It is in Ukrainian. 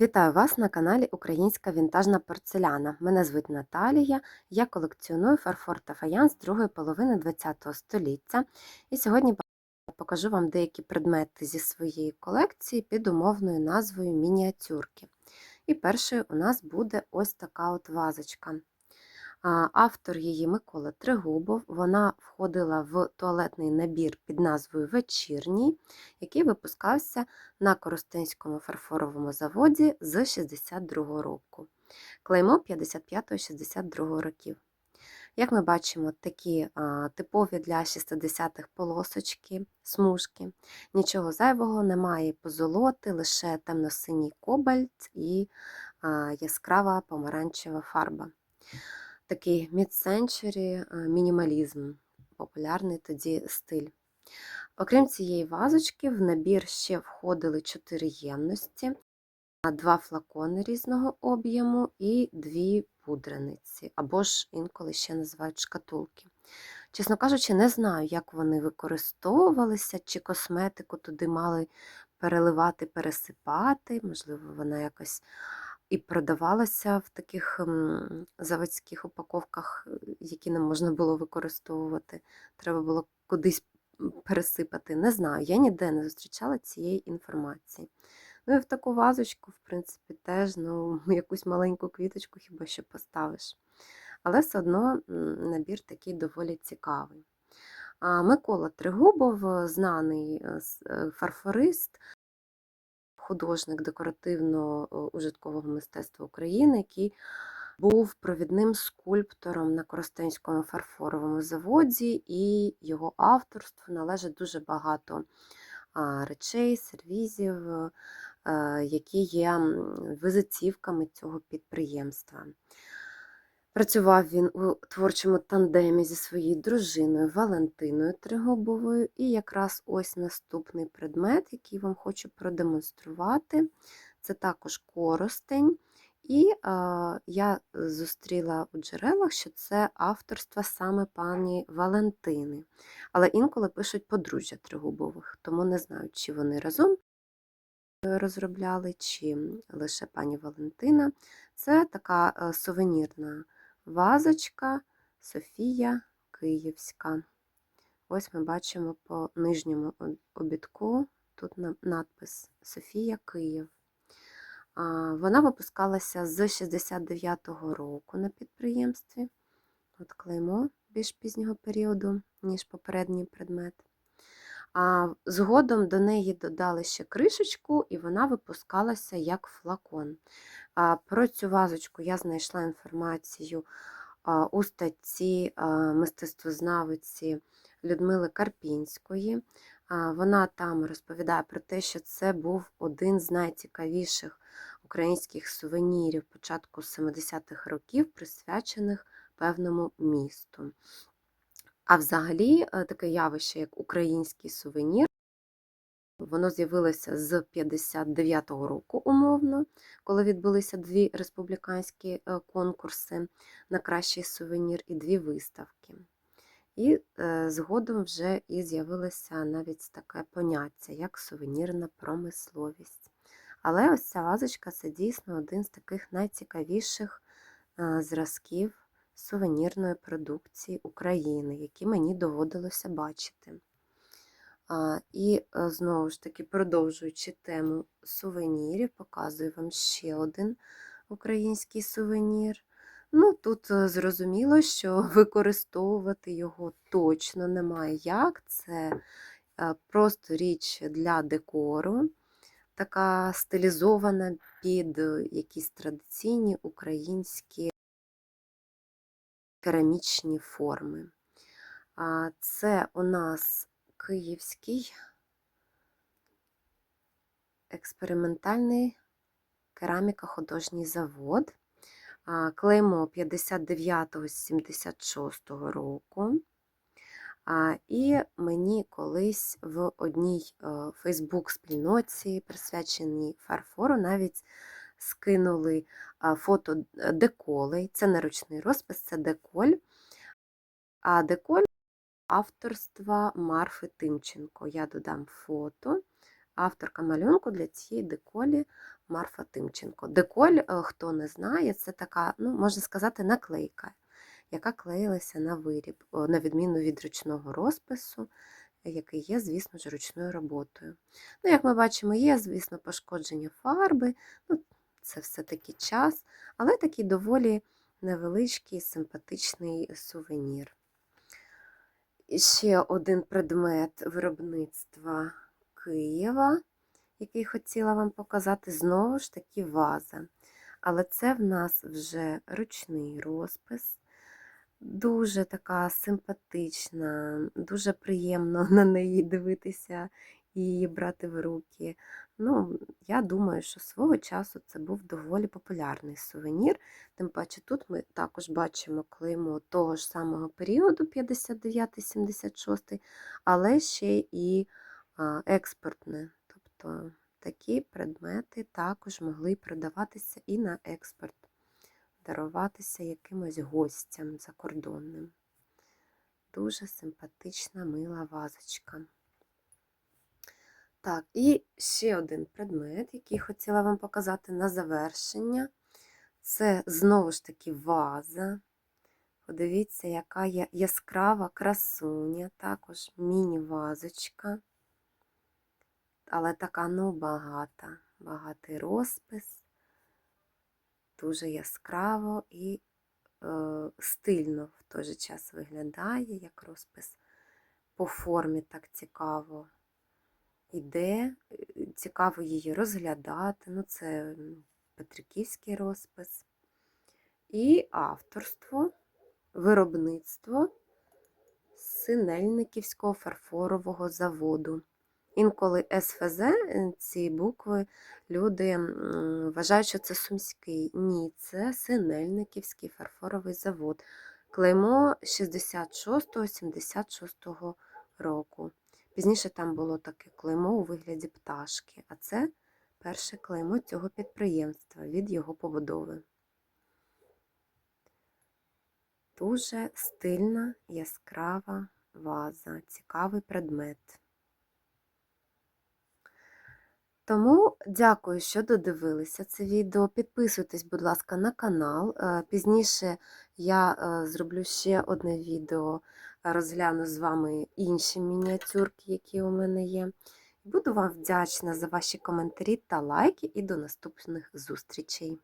Вітаю вас на каналі Українська вінтажна порцеляна. Мене звуть Наталія, я колекціоную фарфор та фаянс другої половини ХХ століття. І сьогодні покажу вам деякі предмети зі своєї колекції під умовною назвою мініатюрки. І першою у нас буде ось така от вазочка. Автор її Микола Тригубов. Вона входила в туалетний набір під назвою Вечірній, який випускався на Коростенському фарфоровому заводі з 62 року. Клеймо 55-62 років. Як ми бачимо, такі а, типові для 60-х полосочки, смужки. Нічого зайвого немає позолоти, лише темно-синій кобальт і а, яскрава помаранчева фарба такий mid-century мінімалізм, популярний тоді стиль. Окрім цієї вазочки, в набір ще входили чотири ємності, два флакони різного об'єму і дві пудрениці, або ж інколи ще називають шкатулки. Чесно кажучи, не знаю, як вони використовувалися, чи косметику туди мали переливати, пересипати, можливо, вона якось і продавалася в таких заводських упаковках, е, які не можна було використовувати. Треба було кудись пересипати. Не знаю, я ніде не зустрічала цієї інформації. Ну і в таку вазочку, в принципі, теж ну, якусь маленьку квіточку хіба що поставиш. Але все одно набір такий доволі цікавий. Микола Тригубов, знаний е, е, фарфорист, художник декоративно-ужиткового мистецтва України, який був провідним скульптором на Коростенському фарфоровому заводі, і його авторству належить дуже багато речей, сервізів, е, які є визитівками цього підприємства. Працював він у творчому тандемі зі своєю дружиною Валентиною Тригубовою. І якраз ось наступний предмет, який вам хочу продемонструвати, це також коростень. І е, я зустріла у джерелах, що це авторство саме пані Валентини. Але інколи пишуть подружжя Тригубових, тому не знаю, чи вони разом розробляли, чи лише пані Валентина. Це така е, сувенірна вазочка Софія Київська. Ось ми бачимо по нижньому обідку, тут надпис Софія Київ. Вона випускалася з 69-го року на підприємстві. От клеймо більш пізнього періоду, ніж попередній предмет. А Згодом до неї додали ще кришечку, і вона випускалася як флакон. Про цю вазочку я знайшла інформацію у статті мистецтвознавиці Людмили Карпінської. Вона там розповідає про те, що це був один з найцікавіших українських сувенірів початку 70-х років, присвячених певному місту. А взагалі, е, таке явище, як український сувенір, Воно з'явилося з 59-го року умовно, коли відбулися дві республіканські е, конкурси на кращий сувенір і дві виставки. І е, згодом вже і з'явилося навіть таке поняття, як сувенірна промисловість. Але ось ця вазочка це дійсно один з таких найцікавіших е, зразків сувенірної продукції України, які мені доводилося бачити. І е, знову ж таки, продовжуючи тему сувенірів, показую вам ще один український сувенір. Ну, Тут е, зрозуміло, що використовувати його точно немає як. Це е, просто річ для декору, така стилізована під якісь традиційні українські керамічні форми. Це у нас Київський експериментальний кераміка-художній завод. Клеймо 59-76 року. І мені колись в одній Фейсбук-спільноті, присвяченій фарфору, навіть скинули фото деколей. Це не ручний розпис, це деколь. А деколь авторства Марфи Тимченко. Я додам фото. Авторка малюнку для цієї деколі Марфа Тимченко. Деколь, е, хто не знає, це така, ну, можна сказати, наклейка, яка клеїлася на виріб, на відміну від ручного розпису, який є, звісно ж, ручною роботою. Ну, як ми бачимо, є, звісно, пошкодження фарби, ну, це все-таки час, але такий доволі невеличкий, симпатичний сувенір. І ще один предмет виробництва Києва, який хотіла вам показати, знову ж таки ваза. Але це в нас вже ручний розпис. Дуже така симпатична, дуже приємно на неї дивитися її брати в руки. Ну, я думаю, що свого часу це був доволі популярний сувенір. Тим паче тут ми також бачимо клеймо того ж самого періоду 59-76, але ще і експортне. Тобто такі предмети також могли продаватися і на експорт, даруватися якимось гостям закордонним. Дуже симпатична мила вазочка. Так, і ще один предмет, який хотіла вам показати на завершення. Це знову ж таки ваза. Подивіться, яка є яскрава красуня, також міні-вазочка. Але така ну багата, багатий розпис, дуже яскраво і е, стильно в той же час виглядає, як розпис по формі так цікаво іде, цікаво її розглядати. Ну, це Петриківський розпис. І авторство, виробництво Синельниківського фарфорового заводу. Інколи СФЗ, е, ці букви, люди вважають, що це Сумський. Ні, це Синельниківський фарфоровий завод. Клеймо 66-76 року. Пізніше там було таке клеймо у вигляді пташки, а це перше клеймо цього підприємства від його побудови. Дуже стильна, яскрава ваза, цікавий предмет. Тому дякую, що додивилися це відео. Підписуйтесь, будь ласка, на канал. Е, Пізніше я е, зроблю ще одне відео, розгляну з вами інші мініатюрки, які у мене є. Буду вам вдячна за ваші коментарі та лайки, і до наступних зустрічей!